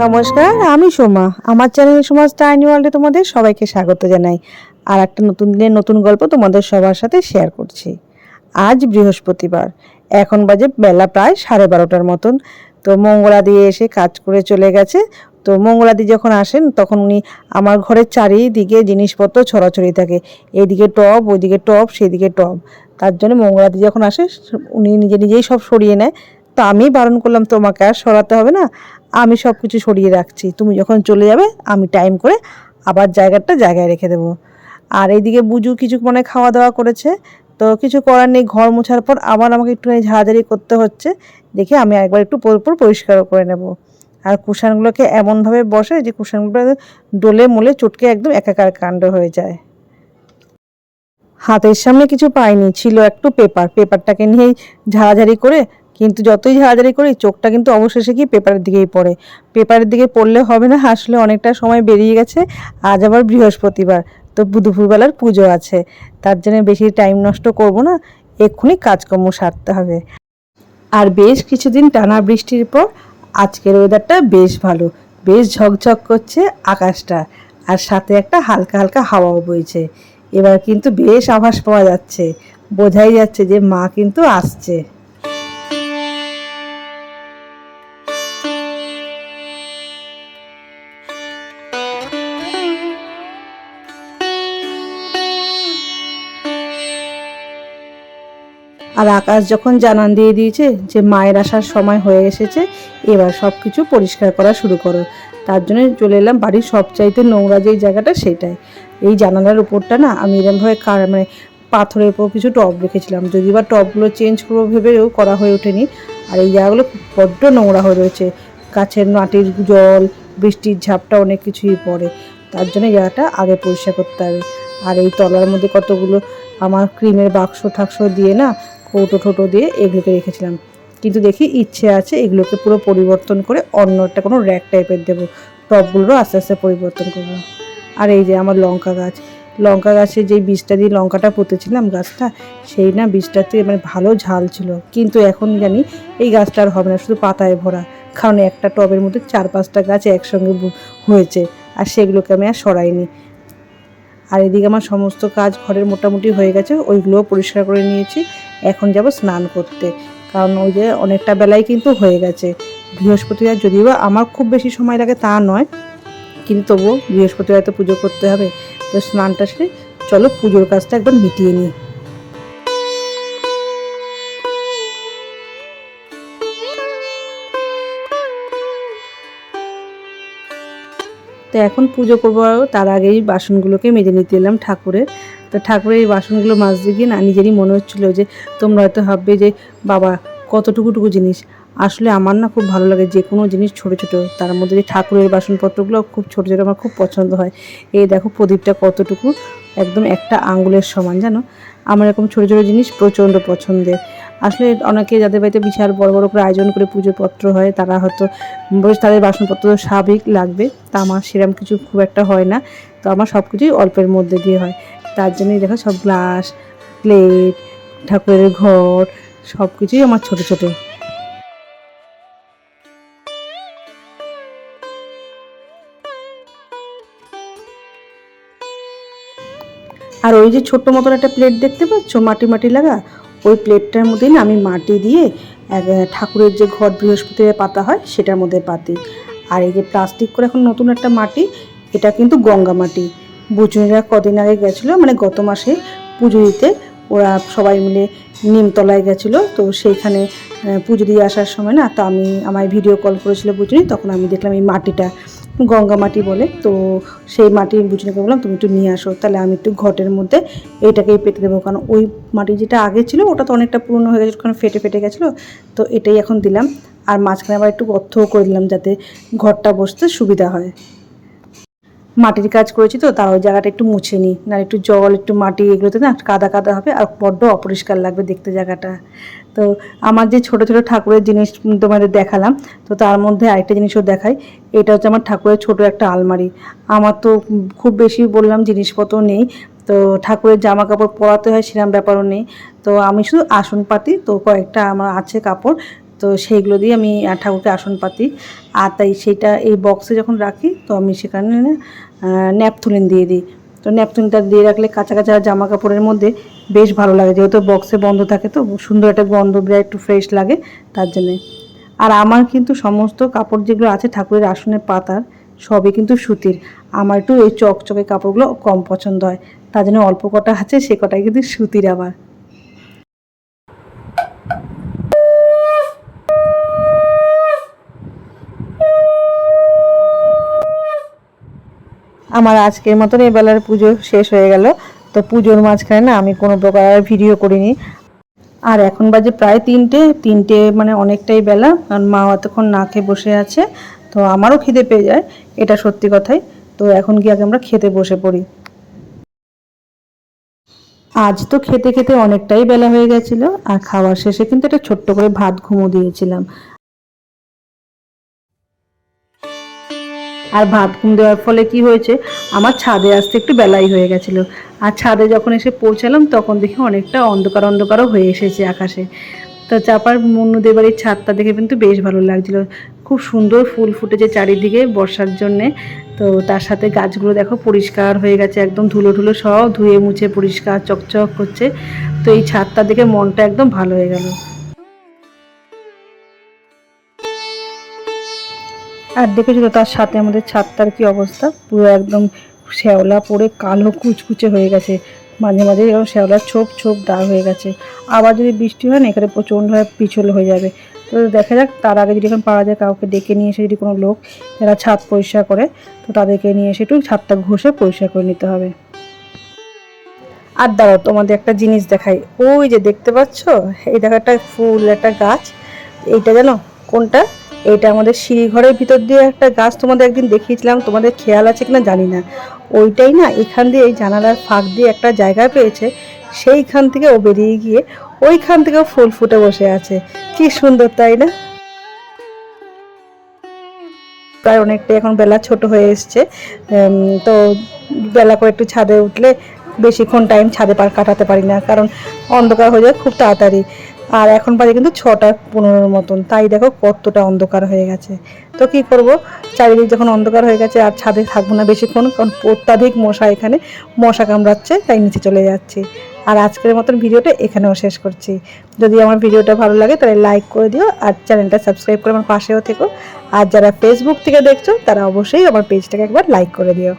নমস্কার, আমি সোমা। আমার চ্যানেল সমাজ টাইনি ওয়ার্ল্ডে তোমাদের সবাইকে স্বাগত জানাই। আর একটা নতুন দিনের নতুন গল্প তোমাদের সবার সাথে শেয়ার করছি। আজ বৃহস্পতিবার। এখন বাজে বেলা প্রায় সাড়ে বারোটার মতন। তো মঙ্গলাদি এসে কাজ করে চলে গেছে। তো মঙ্গলাদি যখন আসেন, তখন উনি আমার ঘরের চারিদিকে জিনিসপত্র ছড়াছড়ি থাকে। এইদিকে টব, ওইদিকে টব সেদিকে টব। তার জন্য মঙ্গলাদি যখন আসে, উনি নিজে নিজেই সব সরিয়ে নেয়। তো আমি বারণ করলাম, তোমাকে আর সরাতে হবে না? আমি সব কিছু সরিয়ে রাখছি। তুমি যখন চলে যাবে, আমি টাইম করে আবার জায়গাটা জায়গায় রেখে দেবো। আর এইদিকে বুজু কিছু মানে খাওয়া দাওয়া করেছে। তো কিছু করার নেই, ঘর মোছার পর আবার আমাকে একটুখানি ঝাড়াঝাড়ি করতে হচ্ছে। দেখে আমি একবার একটু পরপর পরিষ্কার করে নেব। আর কুশানগুলোকে এমনভাবে বসে যে কুশানগুলো ডোলে মোলে চটকে একদম একাকার কাণ্ড হয়ে যায়। হাতের সামনে কিছু পাইনি, ছিল একটু পেপার। পেপারটাকে নিয়েই ঝাড়াঝাড়ি করে কিন্তু যতই ঝাড়াঝাড়ি করি, চোখটা কিন্তু অবশেষে কি পেপারের দিকেই পড়ে। পেপারের দিকে পড়লে হবে না আসলে অনেকটা সময় বেরিয়ে গেছে। আজ আবার বৃহস্পতিবার, তো দুপুরবেলার পুজো আছে। তার জন্য বেশি টাইম নষ্ট করব না, এক্ষুনি কাজকর্ম সারতে হবে। আর বেশ কিছুদিন টানা বৃষ্টির পর, আজকের ওয়েদারটা বেশ ভালো। বেশ ঝকঝক করছে আকাশটা, আর সাথে একটা হালকা হালকা হাওয়াও বইছে। এবার কিন্তু বেশ আভাস পাওয়া যাচ্ছে। বোঝাই যাচ্ছে যে মা কিন্তু আসছে। আর আকাশ যখন জানান দিয়ে দিয়েছে যে মায়ের আসার সময় হয়ে এসেছে, এবার সব কিছু পরিষ্কার করা শুরু করো। তার জন্য চলে এলাম বাড়ির সবচাইতে নোংরা যেই জায়গাটা সেটাই। এই জানালার উপরটা না আমি এরমভাবে কার মানে পাথরের উপর কিছু টব রেখেছিলাম। যদি বা টবগুলো চেঞ্জ করব ভেবেও করা হয়ে ওঠেনি, আর এই জায়গাগুলো বড্ড নোংরা হয়ে রয়েছে। গাছের মাটির জল, বৃষ্টির ঝাপটা অনেক কিছুই পড়ে। তার জন্য জায়গাটা আগে পরিষ্কার করতে হবে। আর এই তলার মধ্যে কতগুলো আমার ক্রিমের বাক্স ঠাক্স দিয়ে না কৌটো ঠোটো দিয়ে এগুলোকে রেখেছিলাম। কিন্তু দেখি ইচ্ছে আছে এগুলোকে পুরো পরিবর্তন করে অন্য একটা কোনো র্যাক টাইপের দেবো। টবগুলোরও আস্তে আস্তে পরিবর্তন করব। আর এই যে আমার লঙ্কা গাছ। লঙ্কা গাছে যেই বীজটা দিয়ে লঙ্কাটা পুঁতেছিলাম গাছটা, সেই না বীজটাতে মানে ভালো ঝাল ছিল। কিন্তু এখন জানি এই গাছটা আর হবে না, শুধু পাতায় ভরা। কারণ একটা টবের মধ্যে চার পাঁচটা গাছ একসঙ্গে হয়েছে, আর সেগুলোকে আমি আর সরাইনি। আর এদিকে আমার সমস্ত কাজ ঘরের মোটামুটি হয়ে গেছে ওইগুলোও পরিষ্কার করে নিয়েছি। এখন যাব স্নান করতে। কারণ ওই যে অনেকটা বেলায় কিন্তু হয়ে গেছে। বৃহস্পতিবার যদিও আমার খুব বেশি সময় লাগে তা নয়, কিন্তু তবুও বৃহস্পতিবার তো পুজো করতে হবে। তো স্নানটা সে চলো পুজোর কাজটা একদম মিটিয়ে নিই। তো এখন পুজো করব তার আগেই বাসনগুলোকে মেজে নিতে এলাম ঠাকুরের। তো ঠাকুরের এই বাসনগুলো মাজতে গিয়ে না নিজেরই মনে হচ্ছিল যে তোমরা হয়তো ভাববে যে, বাবা, কতটুকুটুকু জিনিস? আসলে আমার না খুব ভালো লাগে যে কোনো জিনিস ছোট ছোট। তার মধ্যে যে ঠাকুরের বাসনপত্রগুলো খুব ছোট ছোট আমার খুব পছন্দ হয়। এই দেখো প্রদীপটা কতটুকু? একদম একটা আঙ্গুলের সমান, জানো? আমার এরকম ছোট ছোট জিনিস প্রচণ্ড পছন্দের। আসলে অনেকে যাদের বাড়িতে বিশাল বড় বড় করে আয়োজন করে পুজোপত্র হয়, তারা হয়তো বেশ তাদের বাসনপত্র স্বাভাবিক লাগবে। তা আমার সেরকম কিছু খুব একটা হয় না। তো আমার সব কিছুই অল্পের মধ্যে দিয়ে হয়। তার জন্যই দেখো সব গ্লাস, প্লেট, ঠাকুরের ঘর সব কিছুই আমার ছোট ছোট। আর ওই যে ছোট্ট মতন একটা প্লেট দেখতে পাচ্ছ? মাটি মাটি লাগা? ওই প্লেটটার মধ্যে না আমি মাটি দিয়ে ঠাকুরের যে ঘর বৃহস্পতিবার পাতা হয়, সেটার মধ্যে পাতি। আর এই যে প্লাস্টিক করে এখন নতুন একটা মাটি, এটা কিন্তু গঙ্গা মাটি। বুচুনিরা কদিন আগে গেছিল মানে গত মাসে পুজো দিতে, ওরা সবাই মিলে নিমতলায় গেছিল। তো সেইখানে পুজো দিয়ে আসার সময় না, তো আমি, আমায় ভিডিও কল করেছিল বুঝুনি তখন আমি দেখলাম এই মাটিটা। গঙ্গা মাটি বলে। তো সেই মাটি বুঝুনিকে বললাম, তুমি একটু নিয়ে আসো, তাহলে আমি একটু ঘটের মধ্যে এইটাকেই পেতে দেবো। কারণ ওই মাটি যেটা আগে ছিল, ওটা তো অনেকটা পুরনো হয়ে গেছে, ওখানে ফেটে ফেটে গেছিল, তো এটাই এখন দিলাম। আর মাঝখানে আবার একটু গর্তও করে দিলাম যাতে ঘরটা বসতে সুবিধা হয়। মাটির কাজ করেছি তো তার ওই জায়গাটা একটু মুছে নিই। না একটু জল, একটু মাটি, এগুলোতে না কাদা কাদা হবে, আর বড্ড অপরিষ্কার লাগবে দেখতে জায়গাটা। তো আমার যে ছোট ছোট ঠাকুরের জিনিস তোমাদের দেখালাম, তো তার মধ্যে আরেকটা জিনিসও দেখাই। এটা হচ্ছে আমার ঠাকুরের ছোট একটা আলমারি। আমার তো খুব বেশি বললাম জিনিসপত্র নেই, তো ঠাকুরের জামা কাপড় পরাতে হয় সেরকম ব্যাপারও নেই। তো আমি শুধু আসন পাতি, তো কয়েকটা আমার আছে কাপড়, তো সেইগুলো দিয়ে আমি ঠাকুরকে আসন পাতি। আর তাই সেটা এই বক্সে যখন রাখি, তো আমি সেখানে ন্যাপথুলিন দিয়ে দিই। তো ন্যাপকিনটা দিয়ে রাখলে কাঁচা কাঁচা জামা কাপড়ের মধ্যে বেশ ভালো লাগে। যেহেতু বক্সে বন্ধ থাকে তো সুন্দর একটা গন্ধ বেরোয় একটু ফ্রেশ লাগে তার জন্যে। আর আমার কিন্তু সমস্ত কাপড় যেগুলো আছে ঠাকুরের আসনে পাতার, সবই কিন্তু সুতির। আমার একটু এই চকচকে কাপড়গুলো কম পছন্দ হয়। তার জন্য অল্প কটা আছে, সে কটাই কিন্তু সুতির আবার। আমার আজকের মতন এই বেলার পুজো শেষ হয়ে গেল। তো পুজোর মাঝখানে না আমি কোনো প্রকার ভিডিও করিনি। আর এখন বাজে প্রায় তিনটে তিনটে মানে অনেকটাই বেলা। কারণ মা অতক্ষণ না খেয়ে বসে আছে, তো আমারও খিদে পেয়ে যায়, এটা সত্যি কথাই। তো এখন গিয়ে আগে আমরা খেতে বসে পড়ি। আজ তো খেতে খেতে অনেকটাই বেলা হয়ে গেছিল, আর খাওয়ার শেষে কিন্তু একটা ছোট্ট করে ভাত ঘুমো দিয়েছিলাম। আর ভাত ঘুম দেওয়ার ফলে কি হয়েছে? আমার ছাদে আসতে একটু বেলাই হয়ে গেছিল। আর ছাদে যখন এসে পৌঁছালাম, তখন দেখি অনেকটা অন্ধকার অন্ধকারও হয়ে এসেছে আকাশে। তো চাপার মুন্নুদের বাড়ির ছাদটা দেখে কিন্তু বেশ ভালো লাগছিল। খুব সুন্দর ফুল ফুটেছে চারিদিকে বর্ষার জন্যে। তো তার সাথে গাছগুলো দেখো পরিষ্কার হয়ে গেছে, একদম ধুলো ধুলো সব ধুয়ে মুছে পরিষ্কার চকচক করছে। তো এই ছাদটা দেখে মনটা একদম ভালো হয়ে গেল। আর দেখেছ তো, তার সাথে আমাদের ছাদটার কি অবস্থা? পুরো একদম শ্যাওলা পড়ে কালো কুচকুচে হয়ে গেছে। মাঝে মাঝে এরকম শ্যাওলার ছোপ ছোপ দাগ হয়ে গেছে। আবার যদি বৃষ্টি হয় না, এখানে প্রচণ্ডভাবে পিছল হয়ে যাবে। তো দেখা যাক, তার আগে যদি এখন পাওয়া যায় কাউকে ডেকে নিয়ে এসে যদি কোনো লোক যারা ছাদ পরিষ্কার করে, তো তাদেরকে নিয়ে এসে একটু ছাদটা ঘষে পরিষ্কার করে নিতে হবে। আর দাঁড়াও, তোমাদের একটা জিনিস দেখাই। ওই যে দেখতে পাচ্ছ? এই দেখো একটা ফুল, একটা গাছ। এইটা জানো? কোনটা? এটা আমাদের সিঁড়িঘরের ভিতর দিয়ে একটা গাছ তোমাদের একদিন দেখিয়েছিলাম, তোমাদের খেয়াল আছে কিনা জানি না। ওইটাই না এখান দিয়ে এই জানালার ফাঁক দিয়ে একটা জায়গা পেয়েছে, সেইখান থেকে ও বেরিয়ে গিয়ে ওইখান থেকে ফুল ফুটে বসে আছে। কি সুন্দর, তাই না? প্রায় অনেকটাই এখন বেলা ছোট হয়ে এসছে তো বেলা করে একটু ছাদে উঠলে বেশিক্ষণ টাইম ছাদে পার কাটাতে পারি না, কারণ অন্ধকার হয়ে যায় খুব তাড়াতাড়ি। আর এখন বাজে কিন্তু ছটা পনেরোর মতন। তাই দেখো কতটা অন্ধকার হয়ে গেছে। তো কি করব? চারিদিক যখন অন্ধকার হয়ে গেছে আর ছাদে থাকব না বেশিক্ষণ, কারণ অত্যাধিক মশা এখানে মশা কামড়াচ্ছে, তাই নিচে চলে যাচ্ছি। আর আজকের মতন ভিডিওটা এখানেও শেষ করছি। যদি আমার ভিডিওটা ভালো লাগে তাহলে লাইক করে দিও আর চ্যানেলটা সাবস্ক্রাইব করে আমার পাশেও থেকো। আর যারা ফেসবুক থেকে দেখছ তারা অবশ্যই আমার পেজটাকে একবার লাইক করে দিও।